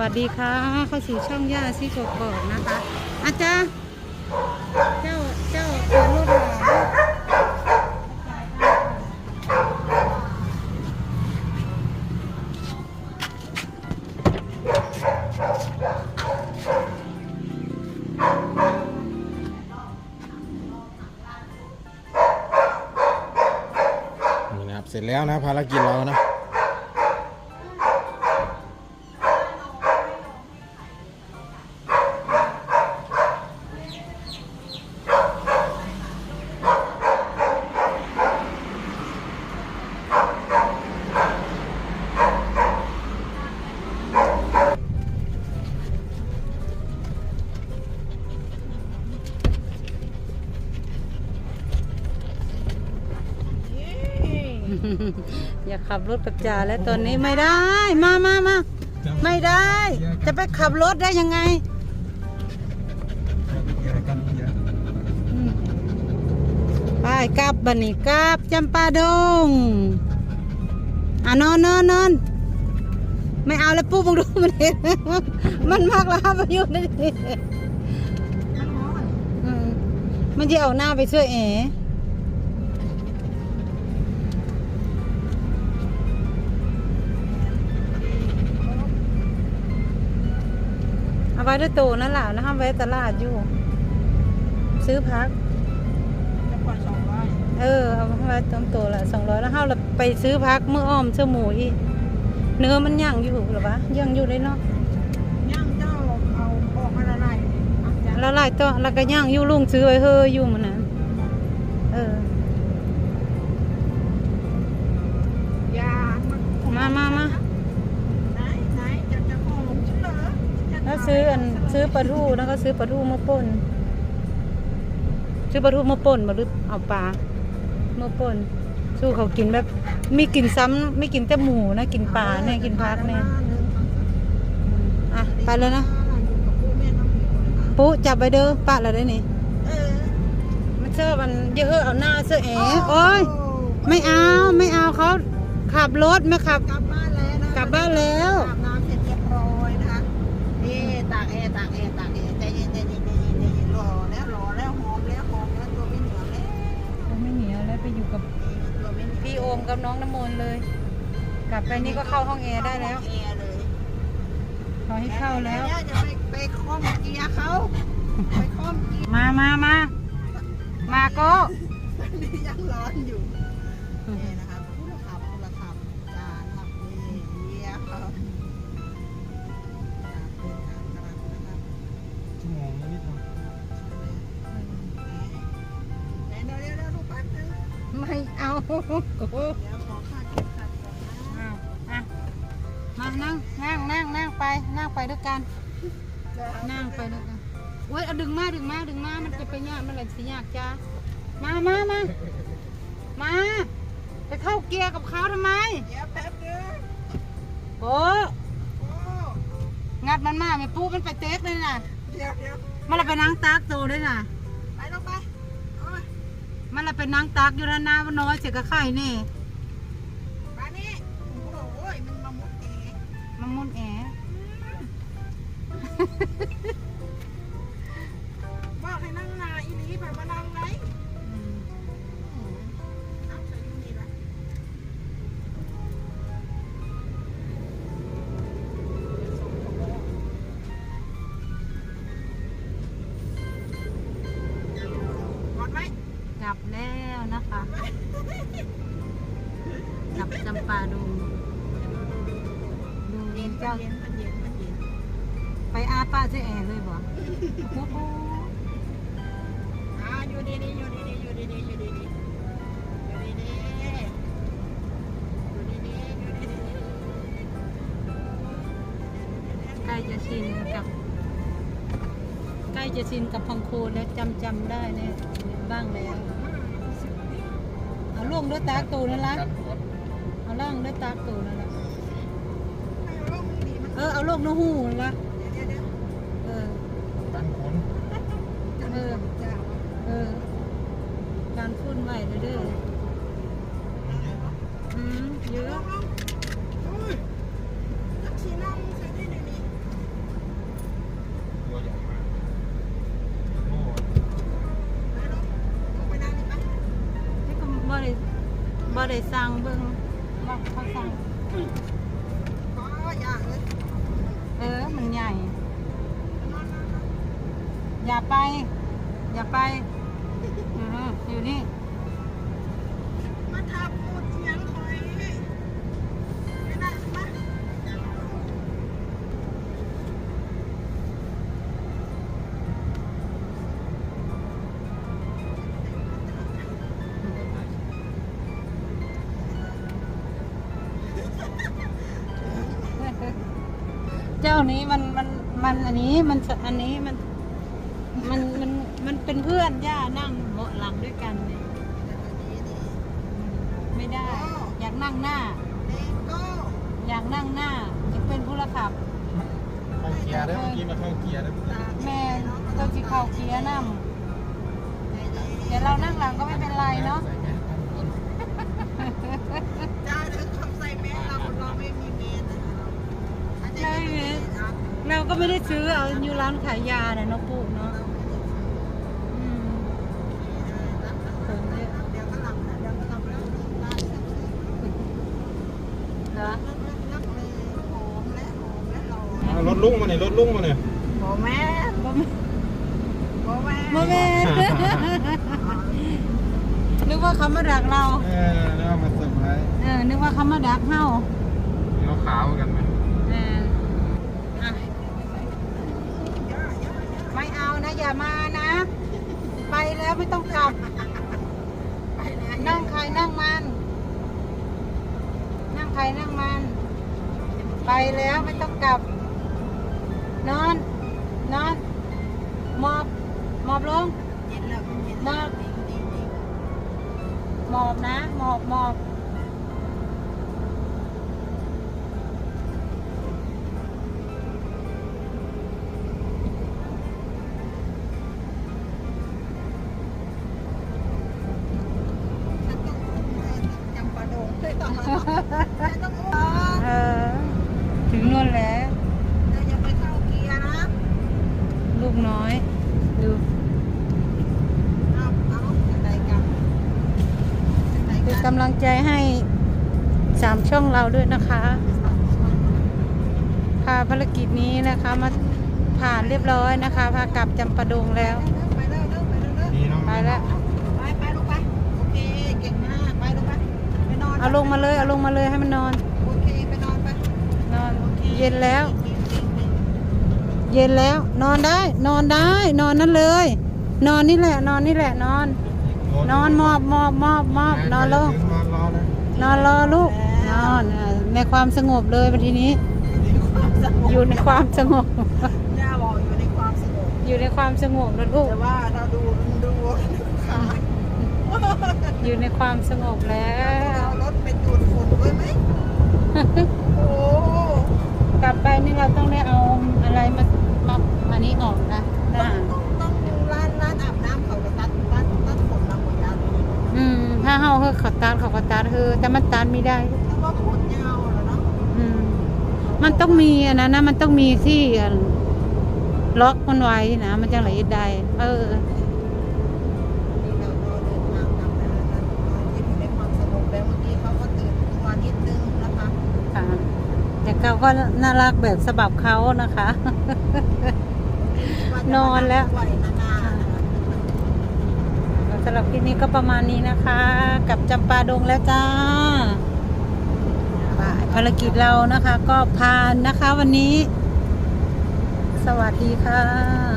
วัสดีค่ะ เข้าสู่ช่องย่าซีกกอกนะคะอาจารย์เจ้าเจ้าเปิดรถหาด้วยนี่นะครับ เสร็จแล้วนะภารกิจเรานะ อย่าขับรถกับจ่าแล้วตอนนี้ไม่ได้ มามามาไม่ได้ จะไปขับรถได้ยังไงไปกลับบันนี้กลับจำปาดงอะนอนนอนนอนไม่เอาแล้วปุ๊บมึงดูมันเห็นมันมากแล้วมาอยู่นี่มันจะเอาหน้าไปช่วยเอ๋ ไว้ด้วยตัวนั่นแหละนะคะไว้ตลาดอยู่ ซื้อพักจะปล่อยสองร้อยเออเอาไว้ต้มตัวละสองร้อยแล้วเฮาเราไปซื้อพักเมื่ออ้อมเชื่อหมูอีกเนื้อมันย่างอยู่หรอวะย่างอยู่เลยเนาะย่างเจ้าเอาออกมาละลายอะจ้ะแล้วไล่ต่อแล้วก็ย่างอยู่ลุงซื้อไว้เฮออยู่มันนั้นเออยามามามามา ไหนไหนจะจะหอมฉันเหรอจะ แล้วซื้ออันซื้อปลาทูแล้วก็ซื้อปลาทูมาป่นซื้อปลาทูมาป่นมาหรือเอาปลามาป่นสู้เขากินแบบไม่กินซ้ำไม่กินแต่หมูนะกินปลาเนี่ยกินพักเนี่ยอะไปเลยนะอยู่กับผู้แม่น้องหมิวนะคะปุ๊จับไปเด้อปะแล้วได้นี่เออมันเสื้อมันเยอะเอาหน้าเสื้อแอโอ้ยไม่เอาไม่เอาเขาขับรถไม่ขับ กลับบ้านแล้ว ไปอยู่กับตัวไม่เหนียวพี่โอมกับน้องน้ำมนต์เลย กลับไปนี่ก็เข้าห้องแอร์ได้แล้วแอร์เลยขอให้เข้าแล้วดี๋ยจะไปไปคล้อมเกียร์เขาไปคล้อมเกียร์มามามามาโก็นี่ยังร้อนอยู่ อาโก็เดี๋ยวขอค่าเก็บขัดก่อนนะอะมานั่งนั่งนั่งนั่งไปนั่งไปด้วยกัน นั่งไปด้วยกันโอ้ยเอาดึงมาดึงมาดึงมา มันจะไปยากมันอะไรสิยากจ้ามามามามาไปเข้าเกียร์กับเขาทำไมเดี๋ยวแป๊บนึงโอ้โอ้งัดมันมาไม่ปูมันไปเต๊กเลยน่ะ เดี๋ยวเดี๋ยวมันละไปนั่งตากโตเลยน่ะ มันละไปนั่งตากอยู่ด้านหน้ามันน้อยเสียกับไข่นี่มานี่โอ้โหโอ้ยมันมามุดเองมันมุนแอบ กลับแล้วนะคะกลับจำปาดูดูเย็นเจ้าเย็นมันเย็นมันเย็นไปอาป้าเจ๊แอเลยบ่โอ้โหอ่าอยู่ดีๆอยู่ดีๆอยู่ดีๆอยู่ดีๆอยู่ดีๆอยู่ดีๆอยู่ดีๆใกล้จะชินกับใกล้จะชินกับพังโคนแล้วจำจำได้เนี่ยบ้างแล้วเอา ล่วงด้วยตากตูนั่นละการกดเอาล่างด้วยตากตูนั่นละไม่เอาลงดีมันเออเอาลูกนกหูนั่นละเดี๋ยวเดี๋ยวเออการขนเออจะเออการฟุ้นไหวเลยเด้ออืมเยลอะ ได้สั่งเบิ่งว่าเขาสั่งก็อยากเลยเออ มันใหญ่ อย่าไป อย่าไป อยู่นี่อยู่นี่มาทับ นี้มันมันมันอันนี้มันอันนี้มันมันมันมันเป็นเพื่อนย่านั่งเบาะหลังด้วยกันเนี่ยแต่ตัวนี้นี่ไม่ได้ อยากนั่งหน้าเลโก้อยากนั่งหน้าจะเป็นผู้ละขับเข้าเกียร์ได้เมื่อกี้มาเข้าเกียร์ได้ตาแม่เราจีเข้าเกียร์นั่เดี๋ยวเรานั่งหลังก็ไม่เป็นไรเนาะ ใส่แมสกันฝน จ้าถึงคำใส่แม่เราเราไม่มีเมนนะอาจจะ ใช่ ไม่ ไหม มีครับ เราก็ ไม่ได้ซื้อเอาอยู่ร้านขายยาเนี่ยเนาะปู่เนาะเราไม่ได้ซื้ออืมเดี๋ยวก็หลับนะเดี๋ยวก็หลับแล้วร้านเสร็จเหรอนักเลยหอมและหอมและหล่อเอารถลุงมาเนี่ยรถลุงมาเนี่ยโอ้แม่บ่แม่โอ้แม่บ่แม่นึกว่าเขามาดักเรา เออแล้วเอามาเซอร์ไพรส์เออนึกว่าเขามาดักเฮาเราขาวกันไหม เอออะ ไม่เอานะ อย่ามานะ ไปแล้วไม่ต้องกลับนั่งใครนั่งมัน นั่งใครนั่งมัน ไปแล้วไม่ต้องกลับ นอน นอนหมอบหมอบลงเย็นแล้วเย็นหมอบหมอบนะหมอบหมอบ กันกำลังใจให้สามช่องเราด้วยนะคะพาภารกิจนี้นะคะมาผ่านเรียบร้อยนะคะพากลับจำปาดงแล้ว ไปเร็วเร็วไปเร็วเร็วดีเนาะไปแล้วไปไปลูกไปโอเคเก่งมากไปลูกไปไปนอนเอาลงมาเลยเอาลงมาเลยให้มันนอนโอเคไปนอนไปนอนเย็นแล้ว เย็นแล้วนอนได้ นอนได้ นอนนั่นเลย นอนนี่แหละ นอนนี่แหละนอน นอนหมอบหมอบหมอบหมอบนอนลงนอนรอเลยนอนรอลูกนอนเออในความสงบเลยวันทีนี้ อยู่ในความสงบย่าบอกอยู่ในความสงบอยู่ในความสงบนะลูกแต่ว่าเราดูดูขาอยู่ในความสงบแล้เราวรถไปจูดฝุ่นด้วยไหมโอ้กลับไปนี่เราต้องได้เอาอะไรมามามานี้ออกนะหต้อน้า เฮาเฮาเขาตัดเขาก็ตัดคือแต่มันตัดไม่ได้แต่ว่าขนยาวแล้วเนาะอืมมันต้องมีอันนั้นนะมันต้องมีที่ล็อกมันไว้นะมันจะไหลได้ เออนี่เราเดินทาที่อยู่ในความสงบแล้วเมื่อกี้เขาก็ตื่นตัวนิดนึงนะคะค่ะแต่เขาก็น่ารักแบบสบับเขานะคะ นอนแล้ว ไหวนานๆนะคะ สำหรับคลิปนี้ก็ประมาณนี้นะคะ กับจำปาดงแล้วจ้าภารกิจเรานะคะ ก็ผ่านนะคะวันนี้ สวัสดีค่ะ